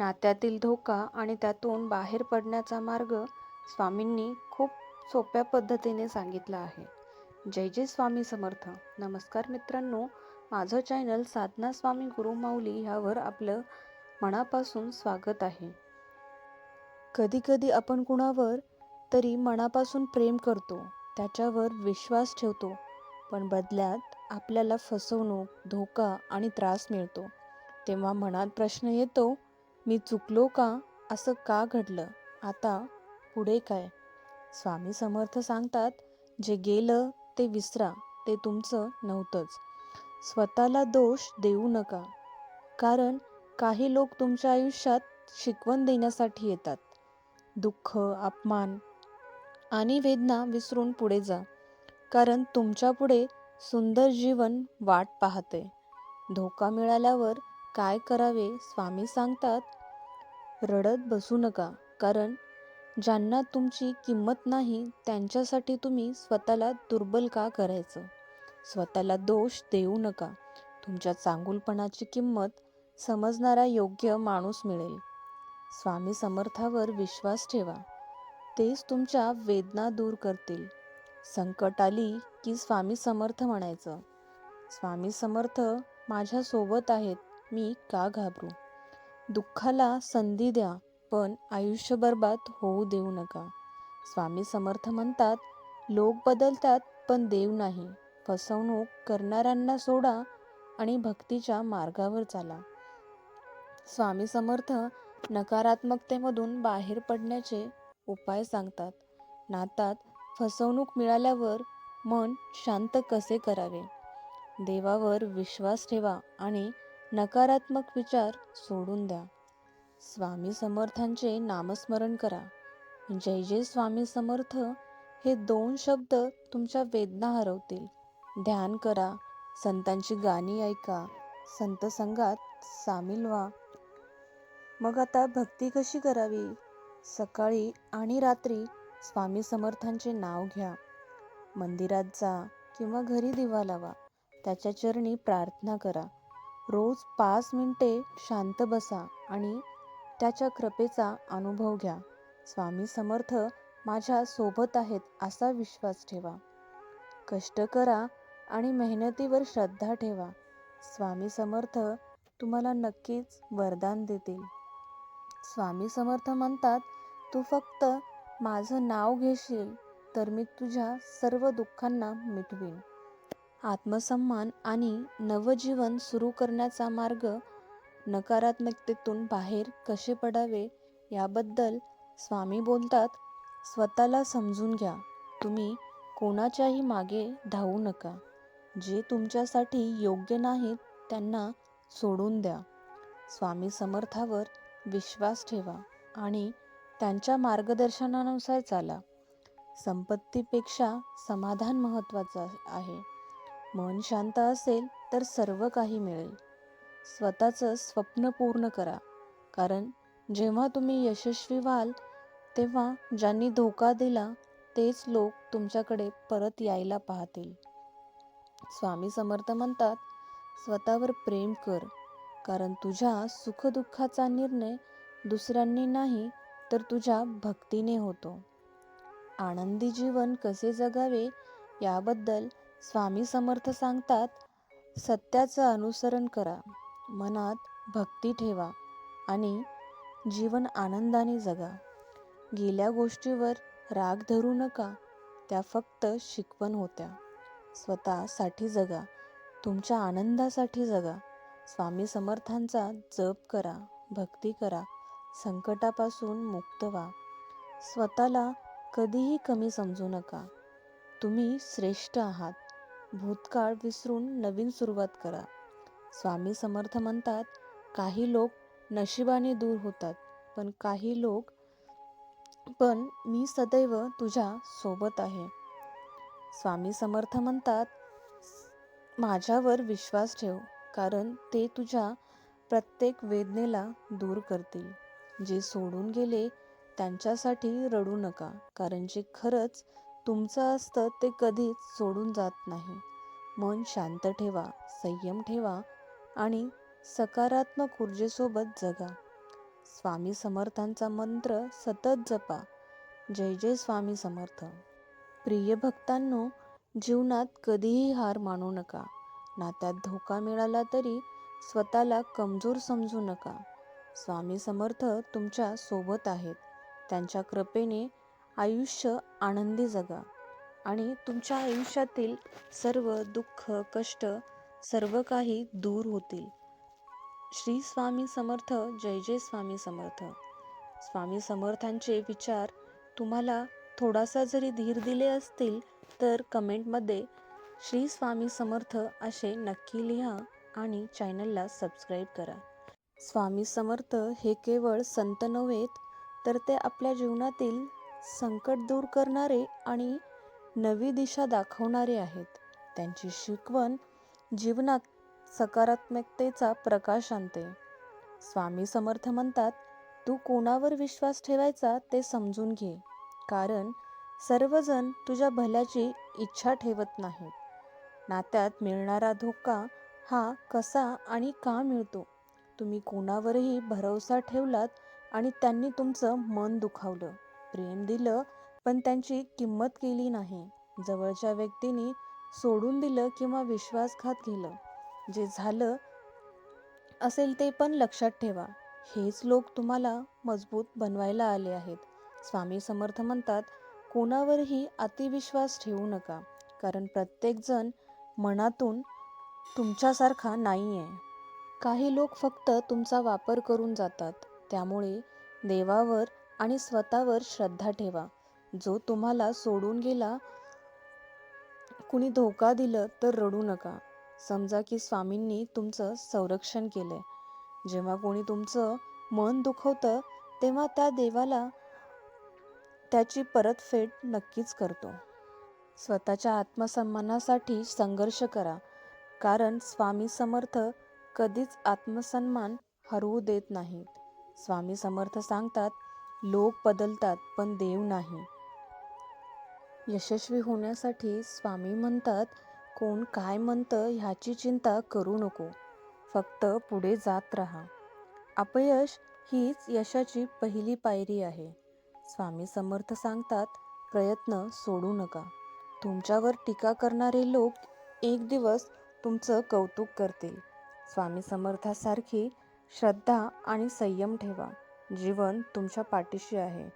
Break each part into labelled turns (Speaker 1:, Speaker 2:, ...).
Speaker 1: नात्यातील धोका आणि त्यातून बाहेर पडण्याचा मार्ग स्वामींनी खूप सोप्या पद्धतीने सांगितला आहे. जय जय स्वामी समर्थ. नमस्कार मित्रांनो माझं चॅनल साधना स्वामी गुरुमाऊली ह्यावर आपलं मनापासून स्वागत आहे. कधीकधी आपण कुणावर तरी मनापासून प्रेम करतो त्याच्यावर विश्वास ठेवतो पण बदल्यात आपल्याला फसवणूक धोका आणि त्रास मिळतो. तेव्हा मनात प्रश्न येतो मी चुकलो का? असं का घडलं? आता पुढे काय? स्वामी समर्थ सांगतात जे गेलं ते विसरा ते तुमचं नव्हतंच. स्वतःला दोष देऊ नका. कारण काही लोक तुमच्या आयुष्यात शिकवण देण्यासाठी येतात. दुःख अपमान आणि वेदना विसरून पुढे जा. कारण तुमच्यापुढे सुंदर जीवन वाट पाहते. धोका मिळाल्यावर काय करावे? स्वामी सांगतात रडत बसू नका. कारण ज्यांना तुमची किंमत नाही त्यांच्यासाठी तुम्ही स्वतःला दुर्बल का करायचं? स्वतःला दोष देऊ नका. तुमच्या चांगुलपणाची किंमत समजणारा योग्य माणूस मिळेल. स्वामी समर्थावर विश्वास ठेवा. तेच तुमच्या वेदना दूर करतील. संकट आली की स्वामी समर्थ म्हणायचं. स्वामी समर्थ माझ्यासोबत आहेत. मी का घाबरू? दुःखाला संधी द्या पण आयुष्य बर्बाद होऊ देऊ नका. स्वामी समर्थ म्हणतात लोक बदलतात पण देव नाही. फसवणूक करणाऱ्यांना सोडा आणि भक्तीच्या मार्गावर चाला. स्वामी समर्थ नकारात्मकतेमधून बाहेर पडण्याचे उपाय सांगतात. नातात फसवणूक मिळाल्यावर मन शांत कसे करावे? देवावर विश्वास ठेवा आणि नकारात्मक विचार सोडून द्या. स्वामी समर्थांचे नामस्मरण करा. जय जय स्वामी समर्थ हे दोन शब्द तुमच्या वेदना हरवतील. ध्यान करा. संतांची गाणी ऐका. संत संघात सामील व्हा. मग आता भक्ती कशी करावी? सकाळी आणि रात्री स्वामी समर्थांचे नाव घ्या. मंदिरात जा किंवा घरी दिवा लावा. त्याच्या चरणी प्रार्थना करा. रोज पाच मिनिटे शांत बसा आणि त्याच्या कृपेचा अनुभव घ्या. स्वामी समर्थ माझ्या सोबत आहेत असा विश्वास ठेवा. कष्ट करा आणि मेहनतीवर श्रद्धा ठेवा. स्वामी समर्थ तुम्हाला नक्कीच वरदान देतील. स्वामी समर्थ म्हणतात तू फक्त माझं नाव घेशील तर मी तुझ्या सर्व दुःखांना मिटवीन. आत्मसन्मान आणि नवजीवन सुरू करण्याचा मार्ग नकारात्मकतेतून बाहेर कसे पडावे याबद्दल स्वामी बोलतात स्वतःला समजून घ्या. तुम्ही कोणाच्याही मागे धावू नका. जे तुमच्यासाठी योग्य नाहीत त्यांना सोडून द्या. स्वामी समर्थावर विश्वास ठेवा आणि त्यांच्या मार्गदर्शनानुसार चाला. संपत्तीपेक्षा समाधान महत्त्वाचं आहे. मन शांत असेल तर सर्व काही मिळेल. स्वतःचं स्वप्न पूर्ण करा. कारण जेव्हा तुम्ही यशस्वी व्हाल तेव्हा ज्यांनी धोका दिला तेच लोक तुमच्याकडे परत यायला पाहतील. स्वामी समर्थ म्हणतात स्वतःवर प्रेम कर. कारण तुझ्या सुखदुःखाचा निर्णय दुसऱ्यांनी नाही तर तुझ्या भक्तीने होतो. आनंदी जीवन कसे जगावे याबद्दल स्वामी समर्थ सांगतात सत्याचं अनुसरण करा मनात भक्ती ठेवा आणि जीवन आनंदाने जगा. गेल्या गोष्टीवर राग धरू नका त्या फक्त शिकवण होत्या. स्वतःसाठी जगा तुमच्या आनंदासाठी जगा. स्वामी समर्थांचा जप करा भक्ती करा संकटापासून मुक्त व्हा. स्वतःला कधीही कमी समजू नका. तुम्ही श्रेष्ठ आहात. भूतकाळ विसरून नवीन सुरुवात करा. स्वामी समर्थ म्हणतात काही लोक नशिबाने दूर होतात पण काही लोक पण मी सदैव तुझ्या सोबत आहे. स्वामी समर्थ म्हणतात माझ्यावर विश्वास ठेव कारण ते तुझ्या प्रत्येक वेदनेला दूर करतील. जे सोडून गेले त्यांच्यासाठी रडू नका कारण जे खरंच तुमचं असतं ते कधीच सोडून जात नाही. मन शांत ठेवा संयम ठेवा आणि सकारात्मक ऊर्जेसोबत जगा. स्वामी समर्थांचा मंत्र सतत जपा. जय जय स्वामी समर्थ. प्रिय भक्तांनो जीवनात कधीही हार मानू नका. नात्यात धोका मिळाला तरी स्वतःला कमजोर समजू नका. स्वामी समर्थ तुमच्यासोबत आहेत. त्यांच्या कृपेने आयुष्य आनंदी जगा आणि तुमच्या आयुष्यातील सर्व दुःख कष्ट सर्व काही दूर होतील. श्री स्वामी समर्थ जय जय स्वामी समर्थ. स्वामी समर्थांचे विचार तुम्हाला थोडासा जरी धीर दिले असतील तर कमेंटमध्ये श्री स्वामी समर्थ असे नक्की लिहा आणि चॅनलला सबस्क्राईब करा. स्वामी समर्थ हे केवळ संत नव्हेत तर ते आपल्या जीवनातील संकट दूर करणारे आणि नवी दिशा दाखवणारे आहेत. त्यांची शिकवण जीवनात सकारात्मकतेचा प्रकाश आणते. स्वामी समर्थ म्हणतात तू कोणावर विश्वास ठेवायचा ते समजून घे. कारण सर्वजण तुझ्या भल्याची इच्छा ठेवत नाहीत. नात्यात मिळणारा धोका हा कसा आणि का मिळतो? तुम्ही कोणावरही भरवसा ठेवलात आणि त्यांनी तुमचं मन दुखावलं. प्रेम दिलं पण त्यांची किंमत केली नाही. जवळच्या व्यक्तीने सोडून दिलं किंवा विश्वासघात केलं. जे झालं असेल ते पण लक्षात ठेवा. हेच लोक तुम्हाला मजबूत बनवायला आले आहेत. स्वामी समर्थ म्हणतात कोणावरही अतिविश्वास ठेवू नका कारण प्रत्येकजण मनातून तुमच्यासारखा नाही आहे काही लोक फक्त तुमचा वापर करून जातात. त्यामुळे देवावर आणि स्वतःवर श्रद्धा ठेवा. जो तुम्हाला सोडून गेला कुणी धोका दिलं तर रडू नका. समजा की स्वामींनी तुमचं संरक्षण केलंय. जेव्हा कोणी तुमचं मन दुखवतं तेव्हा त्या देवाला त्याची परतफेड नक्कीच करतो. स्वतःच्या आत्मसन्मानासाठी संघर्ष करा. कारण स्वामी समर्थ कधीच आत्मसन्मान हरवू देत नाहीत. स्वामी समर्थ सांगतात लोक बदलतात पण देव नाही. यशस्वी होण्यासाठी स्वामी म्हणतात कोण काय म्हणतं ह्याची चिंता करू नको. फक्त पुढे जात राहा. अपयश हीच यशाची पहिली पायरी आहे. स्वामी समर्थ सांगतात प्रयत्न सोडू नका. तुमच्यावर टीका करणारे लोक एक दिवस तुमचं कौतुक करतील. स्वामी समर्थासारखी श्रद्धा आणि संयम ठेवा. जीवन तुमच्या पाठीशी आहे.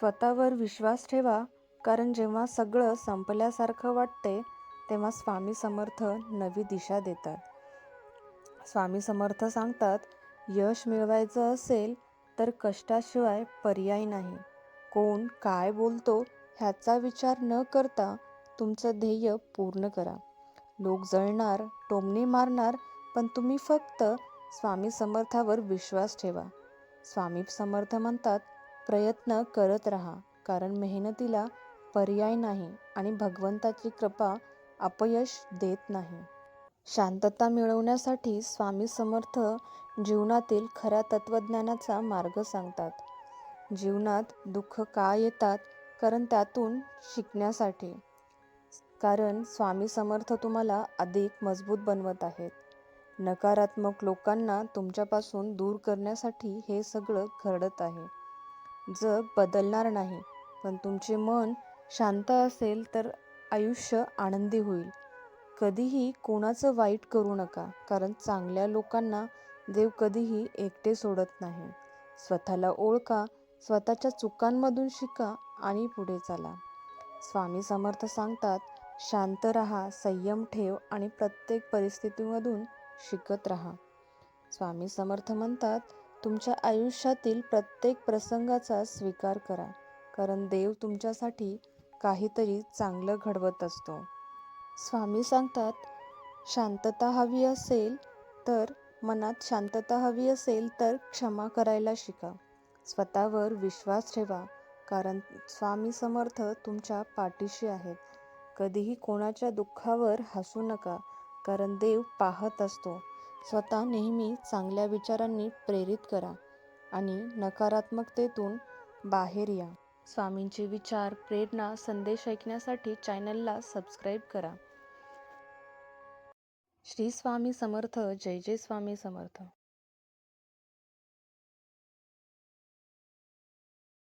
Speaker 1: स्वतःवर विश्वास ठेवा कारण जेव्हा सगळं संपल्यासारखं वाटते तेव्हा स्वामी समर्थ नवी दिशा देतात. स्वामी समर्थ सांगतात यश मिळवायचं असेल तर कष्टाशिवाय पर्याय नाही. कोण काय बोलतो ह्याचा विचार न करता तुमचं ध्येय पूर्ण करा. लोक जळणार टोमणे मारणार पण तुम्ही फक्त स्वामी समर्थावर विश्वास ठेवा. स्वामी समर्थ म्हणतात प्रयत्न करत राहा कारण मेहनतीला पर्याय नाही आणि भगवंताची कृपा अपयश देत नाही. शांतता मिळवण्यासाठी स्वामी समर्थ जीवनातील खऱ्या तत्त्वज्ञानाचा मार्ग सांगतात. जीवनात दुःख का येतात? कारण त्यातून शिकण्यासाठी. कारण स्वामी समर्थ तुम्हाला अधिक मजबूत बनवत आहेत. नकारात्मक लोकांना तुमच्यापासून दूर करण्यासाठी हे सगळं घडत आहे. जग बदलणार नाही पण तुमचे मन शांत असेल तर आयुष्य आनंदी होईल. कधीही कोणाचं वाईट करू नका कारण चांगल्या लोकांना देव कधीही एकटे सोडत नाही. स्वतःला ओळखा स्वतःच्या चुकांमधून शिका आणि पुढे चाला. स्वामी समर्थ सांगतात शांत रहा संयम ठेव आणि प्रत्येक परिस्थितीमधून शिकत राहा. स्वामी समर्थ म्हणतात तुमच्या आयुष्यातील प्रत्येक प्रसंगाचा स्वीकार करा कारण देव तुमच्यासाठी काहीतरी चांगलं घडवत असतो. स्वामी सांगतात शांतता हवी असेल तर मनात शांतता हवी असेल तर क्षमा करायला शिका. स्वतःवर विश्वास ठेवा कारण स्वामी समर्थ तुमच्या पाठीशी आहेत. कधीही कोणाच्या दुःखावर हसू नका कारण देव पाहत असतो. स्वतः नेहमी चांगल्या विचारांनी प्रेरित करा आणि नकारात्मकतेतून बाहेर या. स्वामींचे विचार प्रेरणा संदेश ऐकण्यासाठी चॅनलला सबस्क्राईब करा. श्री स्वामी समर्थ जय जय स्वामी समर्थ.